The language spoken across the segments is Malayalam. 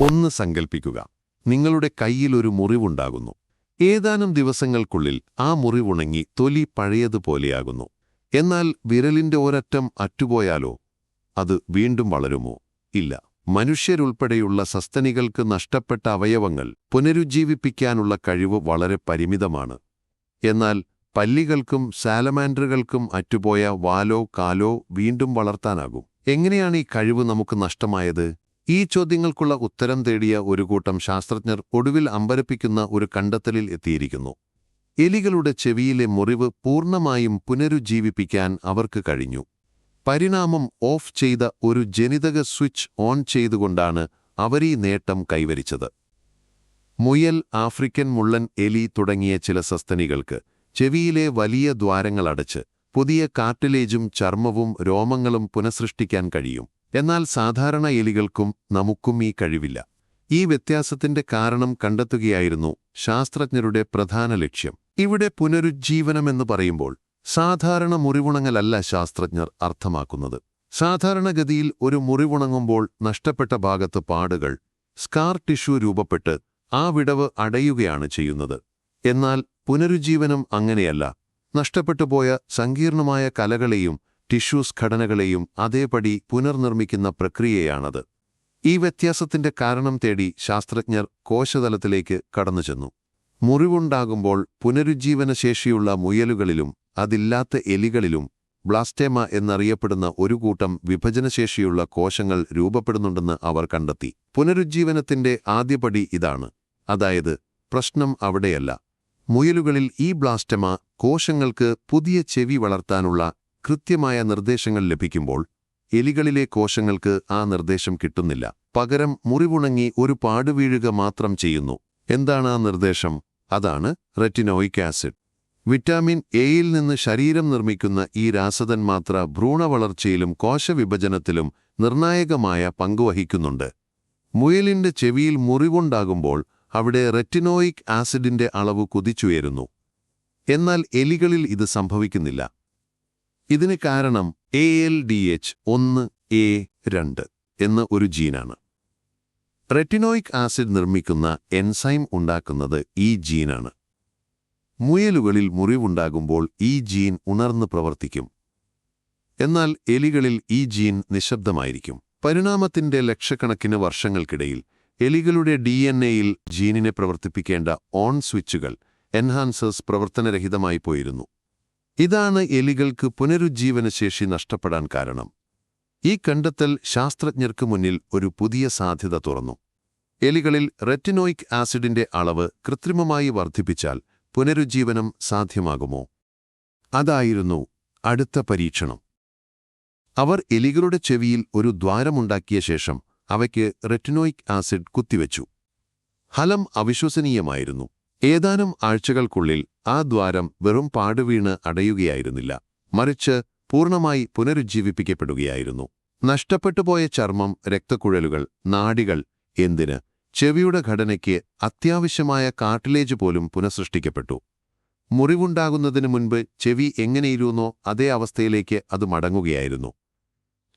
ഒന്ന് സങ്കൽപ്പിക്കുക. നിങ്ങളുടെ കയ്യിൽ ഒരു മുറിവുണ്ടാകുന്നു. ഏതാനും ദിവസങ്ങൾക്കുള്ളിൽ ആ മുറിവുണങ്ങി തൊലി പഴയതുപോലെയാകുന്നു. എന്നാൽ വിരലിന്റെ ഒരറ്റം അറ്റുപോയാലോ? അത് വീണ്ടും വളരുമോ? ഇല്ല. മനുഷ്യരുൾപ്പെടെയുള്ള സസ്തനികൾക്ക് നഷ്ടപ്പെട്ട അവയവങ്ങൾ പുനരുജ്ജീവിപ്പിക്കാനുള്ള കഴിവ് വളരെ പരിമിതമാണ്. എന്നാൽ പല്ലികൾക്കും സാലമാൻഡറുകൾക്കും അറ്റുപോയ വാലോ കാലോ വീണ്ടും വളർത്താനാകും. എങ്ങനെയാണ് ഈ കഴിവ് നമുക്ക് നഷ്ടമായത്? ഈ ചോദ്യങ്ങൾക്കുള്ള ഉത്തരം തേടിയ ഒരു കൂട്ടം ശാസ്ത്രജ്ഞർ ഒടുവിൽ അമ്പരപ്പിക്കുന്ന ഒരു കണ്ടെത്തലിൽ എത്തിയിരിക്കുന്നു. എലികളുടെ ചെവിയിലെ മുറിവ് പൂർണമായും പുനരുജ്ജീവിപ്പിക്കാൻ അവർക്ക് കഴിഞ്ഞു. പരിണാമം ഓഫ് ചെയ്ത ഒരു ജനിതക സ്വിച്ച് ഓൺ ചെയ്തുകൊണ്ടാണ് അവരീ നേട്ടം കൈവരിച്ചത്. മുയൽ ആഫ്രിക്കൻ മുള്ളൻ എലി തുടങ്ങിയ ചില സസ്തനികൾക്ക് ചെവിയിലെ വലിയ ദ്വാരങ്ങളടച്ച് പുതിയ കാർട്ടിലേജും ചർമ്മവും രോമങ്ങളും പുനഃസൃഷ്ടിക്കാൻ കഴിയും. എന്നാൽ സാധാരണ എലികൾക്കും നമുക്കും ഈ കഴിവില്ല. ഈ വ്യത്യാസത്തിന്റെ കാരണം കണ്ടെത്തുകയായിരുന്നു ശാസ്ത്രജ്ഞരുടെ പ്രധാന ലക്ഷ്യം. ഇവിടെ പുനരുജ്ജീവനമെന്ന് പറയുമ്പോൾ സാധാരണ മുറിവുണങ്ങലല്ല ശാസ്ത്രജ്ഞർ അർത്ഥമാക്കുന്നത്. സാധാരണഗതിയിൽ ഒരു മുറിവുണങ്ങുമ്പോൾ നഷ്ടപ്പെട്ട ഭാഗത്ത് പാടുകൾ സ്കാർ ടിഷ്യൂ രൂപപ്പെട്ട് ആ വിടവ് അടയുകയാണ് ചെയ്യുന്നത്. എന്നാൽ പുനരുജ്ജീവനം അങ്ങനെയല്ല. നഷ്ടപ്പെട്ടുപോയ സങ്കീർണമായ കലകളെയും ടിഷ്യൂസ് ഘടനകളെയും അതേപടി പുനർനിർമ്മിക്കുന്ന പ്രക്രിയയാണത്. ഈ വ്യത്യാസത്തിന്റെ കാരണം തേടി ശാസ്ത്രജ്ഞർ കോശതലത്തിലേക്ക് കടന്നുചെന്നു. മുറിവുണ്ടാകുമ്പോൾ പുനരുജ്ജീവനശേഷിയുള്ള മുയലുകളിലും അതില്ലാത്ത എലികളിലും ബ്ലാസ്റ്റേമ എന്നറിയപ്പെടുന്ന ഒരു കൂട്ടം വിഭജനശേഷിയുള്ള കോശങ്ങൾ രൂപപ്പെടുന്നുണ്ടെന്ന് അവർ കണ്ടെത്തി. പുനരുജ്ജീവനത്തിന്റെ ആദ്യപടി ഇതാണ്. അതായത് പ്രശ്നം അവിടെയല്ല. മുയലുകളിൽ ഈ ബ്ലാസ്റ്റമ കോശങ്ങൾക്ക് പുതിയ ചെവി വളർത്താനുള്ള കൃത്യമായ നിർദ്ദേശങ്ങൾ ലഭിക്കുമ്പോൾ എലികളിലെ കോശങ്ങൾക്ക് ആ നിർദ്ദേശം കിട്ടുന്നില്ല. പകരം മുറിവുണങ്ങി ഒരു പാടുവീഴുക മാത്രം ചെയ്യുന്നു. എന്താണ് ആ നിർദ്ദേശം? അതാണ് റെറ്റിനോയിക് ആസിഡ്. വിറ്റാമിൻ എയിൽ നിന്ന് ശരീരം നിർമ്മിക്കുന്ന ഈ രാസതന്മാത്ര ഭ്രൂണവളർച്ചയിലും കോശവിഭജനത്തിലും നിർണായകമായ പങ്കുവഹിക്കുന്നുണ്ട് മുയലിന്റെ ചെവിയിൽ മുറിവുണ്ടാകുമ്പോൾ അവിടെ റെറ്റിനോയിക് ആസിഡിന്റെ അളവ് കുതിച്ചുയരുന്നു. എന്നാൽ എലികളിൽ ഇത് സംഭവിക്കുന്നില്ല. ഇതിന് കാരണം എ എൽ ഡി എച്ച് ഒന്ന് എ രണ്ട് എന്ന ഒരു ജീനാണ്. റെറ്റിനോയിക് ആസിഡ് നിർമ്മിക്കുന്ന എൻസൈം ഉണ്ടാക്കുന്നത് ഈ ജീനാണ്. മുയലുകളിൽ മുറിവുണ്ടാകുമ്പോൾ ഈ ജീൻ ഉണർന്ന് പ്രവർത്തിക്കും. എന്നാൽ എലികളിൽ ഈ ജീൻ നിശബ്ദമായിരിക്കും. പരിണാമത്തിന്റെ ലക്ഷക്കണക്കിന് വർഷങ്ങൾക്കിടയിൽ എലികളുടെ ഡി എൻ എയിൽ ജീനിനെ പ്രവർത്തിപ്പിക്കേണ്ട ഓൺ സ്വിച്ചുകൾ എൻഹാൻസേഴ്സ് പ്രവർത്തനരഹിതമായി പോയിരുന്നു. ഇതാണ് എലികൾക്ക് പുനരുജ്ജീവനശേഷി നഷ്ടപ്പെടാൻ കാരണം. ഈ കണ്ടെത്തൽ ശാസ്ത്രജ്ഞർക്ക് മുന്നിൽ ഒരു പുതിയ സാധ്യത തുറന്നു. എലികളിൽ റെറ്റിനോയിക് ആസിഡിന്റെ അളവ് കൃത്രിമമായി വർദ്ധിപ്പിച്ചാൽ പുനരുജ്ജീവനം സാധ്യമാകുമോ? അതായിരുന്നു അടുത്ത പരീക്ഷണം. അവർ എലികളുടെ ചെവിയിൽ ഒരു ദ്വാരമുണ്ടാക്കിയ ശേഷം അവയ്ക്ക് റെറ്റിനോയിക് ആസിഡ് കുത്തിവെച്ചു. ഫലം അവിശ്വസനീയമായിരുന്നു. ഏതാനും ആഴ്ചകൾക്കുള്ളിൽ ആ ദ്വാരം വെറും പാടുവീണ് അടയുകയായിരുന്നില്ല. മറിച്ച് പൂർണമായി പുനരുജ്ജീവിപ്പിക്കപ്പെടുകയായിരുന്നു. നഷ്ടപ്പെട്ടുപോയ ചർമ്മം രക്തക്കുഴലുകൾ നാടികൾ എന്തിന്? ചെവിയുടെ ഘടനയ്ക്ക് അത്യാവശ്യമായ കാർട്ടിലേജ് പോലും പുനഃസൃഷ്ടിക്കപ്പെട്ടു. മുറിവുണ്ടാകുന്നതിനു മുൻപ് ചെവി എങ്ങനെയിരുന്നോ അതേ അവസ്ഥയിലേക്ക് അത് മടങ്ങുകയായിരുന്നു.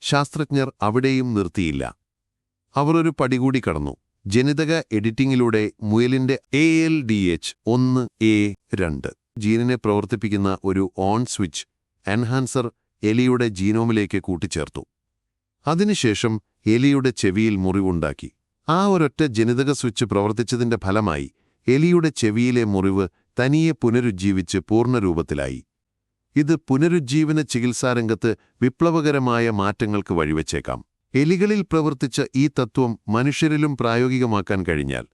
ശാസ്ത്രജ്ഞർ അവിടെയും നിർത്തിയില്ല. അവർ ഒരു പടികൂടി കടന്നു. ജനിതക എഡിറ്റിംഗിലൂടെ മുയലിന്റെ എ എൽ ഡി എച്ച് ഒന്ന് എ രണ്ട് ജീനിനെ പ്രവർത്തിപ്പിക്കുന്ന ഒരു ഓൺ സ്വിച്ച് എൻഹാൻസർ എലിയുടെ ജീനോമിലേക്ക് കൂട്ടിച്ചേർത്തു. അതിനുശേഷം എലിയുടെ ചെവിയിൽ മുറിവുണ്ടാക്കി. ആ ഒരൊറ്റ ജനിതക സ്വിച്ച് പ്രവർത്തിച്ചതിന്റെ ഫലമായി എലിയുടെ ചെവിയിലെ മുറിവ് തനിയെ പുനരുജ്ജീവിച്ച് പൂർണരൂപത്തിലായി. ഇത് പുനരുജ്ജീവന ചികിത്സാരംഗത്ത് വിപ്ലവകരമായ മാറ്റങ്ങൾക്ക് വഴിവെച്ചേക്കാം. എലികളിൽ പ്രവർത്തിച്ച ഈ തത്വം മനുഷ്യരിലും പ്രായോഗികമാക്കാൻ കഴിഞ്ഞാൽ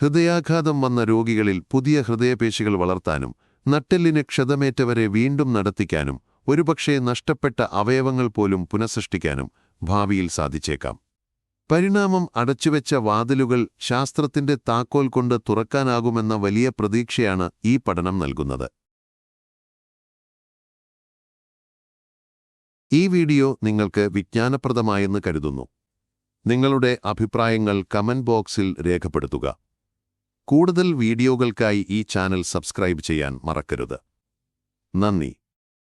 ഹൃദയാഘാതം വന്ന രോഗികളിൽ പുതിയ ഹൃദയപേശികൾ വളർത്താനും നട്ടെല്ലിന് ക്ഷതമേറ്റവരെ വീണ്ടും നടത്തിക്കാനും ഒരുപക്ഷേ നഷ്ടപ്പെട്ട അവയവങ്ങൾ പോലും പുനഃസൃഷ്ടിക്കാനും ഭാവിയിൽ സാധിച്ചേക്കാം. പരിണാമം അടച്ചുവെച്ച വാതിലുകൾ ശാസ്ത്രത്തിന്റെ താക്കോൽ കൊണ്ട് തുറക്കാനാകുമെന്ന വലിയ പ്രതീക്ഷയാണ് ഈ പഠനം നൽകുന്നത്. ഈ വീഡിയോ നിങ്ങൾക്ക് വിജ്ഞാനപ്രദമായെന്ന് കരുതുന്നു. നിങ്ങളുടെ അഭിപ്രായങ്ങൾ കമന്റ് ബോക്സിൽ രേഖപ്പെടുത്തുക. കൂടുതൽ വീഡിയോകൾക്കായി ഈ ചാനൽ സബ്സ്ക്രൈബ് ചെയ്യാൻ മറക്കരുത്. നന്ദി.